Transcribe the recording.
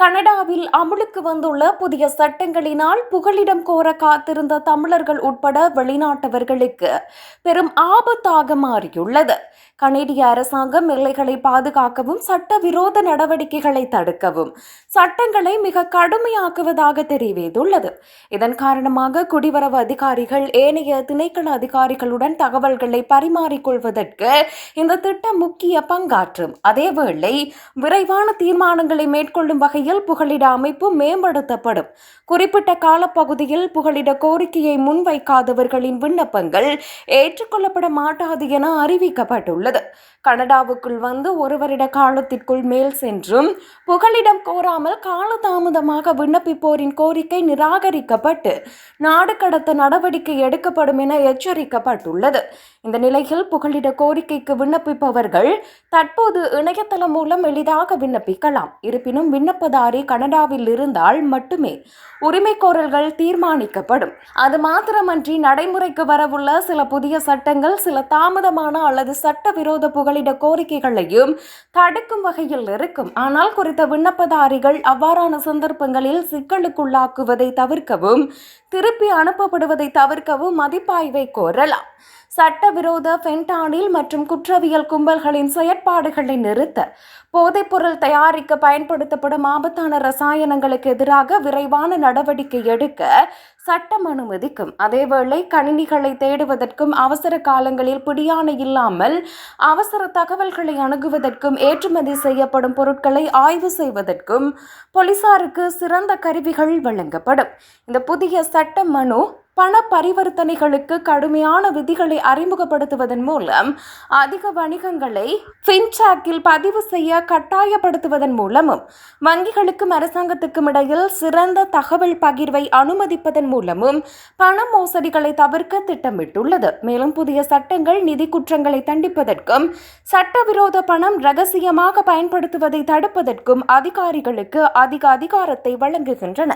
கனடாவில் அமுலுக்கு வந்துள்ள புதிய சட்டங்களினால் புகலிடம் கோர காத்திருந்த தமிழர்கள் உட்பட வெளிநாட்டவர்களுக்கு பெரும் ஆபத்தாக மாறியுள்ளது. கனேடிய அரசாங்கம் எல்லைகளை பாதுகாக்கவும் சட்டவிரோத நடவடிக்கைகளை தடுக்கவும் சட்டங்களை மிக கடுமையாக்குவதாக தெரிவித்துள்ளது. இதன் காரணமாக குடிவரவு அதிகாரிகள் ஏனைய திணைக்கள அதிகாரிகளுடன் தகவல்களை பரிமாறிக்கொள்வதற்கு இந்த திட்டம் முக்கிய பங்காற்றும். அதேவேளை விரைவான தீர்மானங்களை மேற்கொள்ளும் வகையில் புகலிட அமைப்பு மேம்படுத்தப்படும். குறிப்பிட்ட காலப்பகுதியில் புகலிட கோரிக்கையை முன்வைக்காதவர்களின் விண்ணப்பங்கள் ஏற்றுக்கொள்ளப்பட மாட்டாது என அறிவிக்கப்பட்டுள்ளது. கனடாவுக்குள் வந்து ஒரு வருட காலத்திற்குள் மேல் சென்றும் புகலிடம் கோராமல் காலதாமதமாக விண்ணப்பிப்போரின் கோரிக்கை நிராகரிக்கப்பட்டு நாடு கடத்த நடவடிக்கை எடுக்கப்படும் என எச்சரிக்கப்பட்டுள்ளது. இந்த நிலையில் புகலிட கோரிக்கைக்கு விண்ணப்பிப்பவர்கள் தற்போது இணையதளம் மூலம் எளிதாக விண்ணப்பிக்கலாம். இருப்பினும் விண்ணப்பதாரி கனடாவில் இருந்தால் மட்டுமே உரிமை கோரல்கள் தீர்மானிக்கப்படும். அது மாத்திரமன்றி நடைமுறைக்கு வரவுள்ள சில புதிய சட்டங்கள் சில தாமதமான அல்லது சட்டவிரோத புகலிட கோரிக்கைகளையும் தடுக்கும் வகையில் இருக்கும். ஆனால் குறித்த விண்ணப்பதாரிகள் அவ்வாறான சந்தர்ப்பங்களில் சிக்கலுக்குள்ளாக்குவதை தவிர்க்கவும் திருப்பி அனுப்பப்படுவதை தவிர்க்கவும் மதிப்பாய்வை கோரலாம். சட்டவிரோத ஃபென்டானில் மற்றும் குற்றவியல் கும்பல்களின் செயற்பாடுகளை நிறுத்த போதைப்பொருள் தயாரிக்க பயன்படுத்தப்படும் ஆபத்தான ரசாயனங்களுக்கு எதிராக விரைவான நடவடிக்கை எடுக்க சட்டம் அனுமதிக்கும். அதேவேளை கணினிகளை தேடுவதற்கும் அவசர காலங்களில் பிடியாணை இல்லாமல் அவசர தகவல்களை அணுகுவதற்கும் ஏற்றுமதி செய்யப்படும் பொருட்களை ஆய்வு செய்வதற்கும் போலீசாருக்கு சிறந்த கருவிகள் வழங்கப்படும். இந்த புதிய சட்ட மனு பண பரிவர்த்தனைகளுக்கு கடுமையான விதிகளை அறிமுகப்படுத்துவதன் மூலம் அதிக வணிகங்களை ஃபின்சாக்கில் பதிவு செய்ய கட்டாயப்படுத்துவதன் மூலமும் வங்கிகளுக்கும் அரசாங்கத்துக்கும் இடையில் சிறந்த தகவல் பகிர்வை அனுமதிப்பதன் மூலமும் பண மோசடிகளை தவிர்க்க திட்டமிட்டுள்ளது. மேலும் புதிய சட்டங்கள் நிதி குற்றங்களை தண்டிப்பதற்கும் சட்டவிரோத பணம் ரகசியமாக பயன்படுத்துவதை தடுப்பதற்கும் அதிகாரிகளுக்கு அதிக அதிகாரத்தை வழங்குகின்றன.